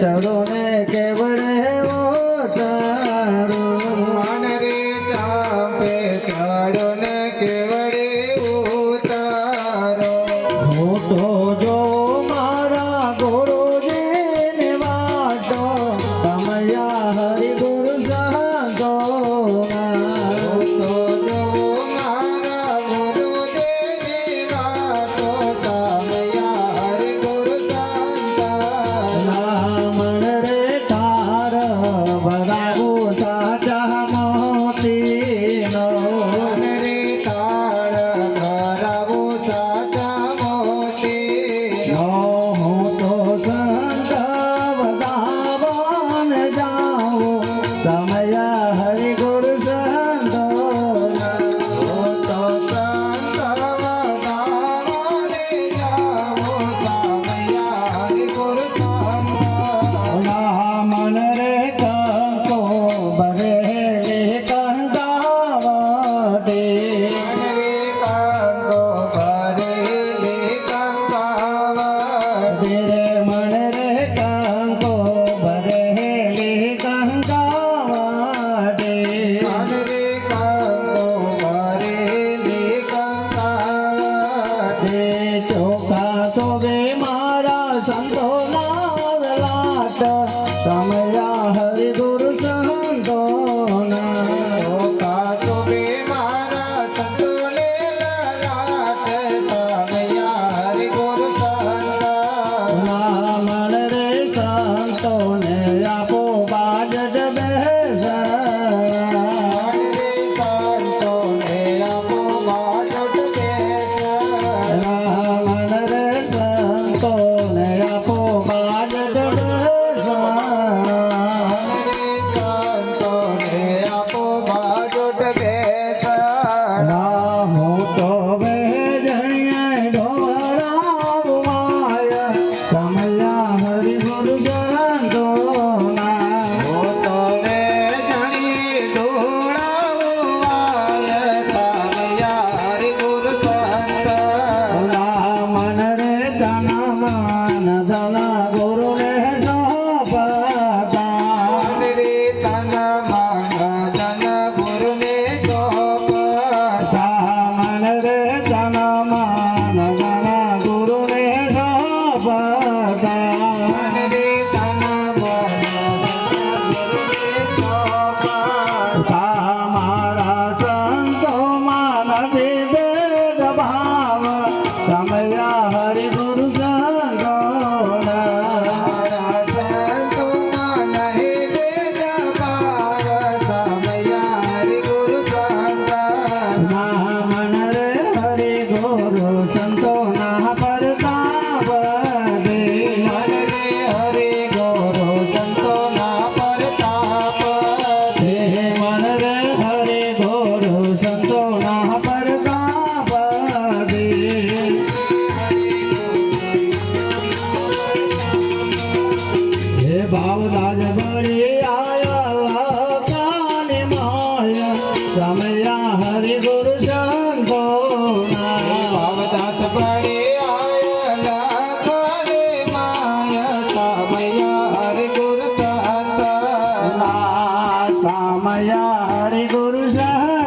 ચડો ને કેવડ ઓ તારો. મન ને કેવડે ઓ હું તો જો Baba Hare Guru Jai. రామయ Hari గురు సహ.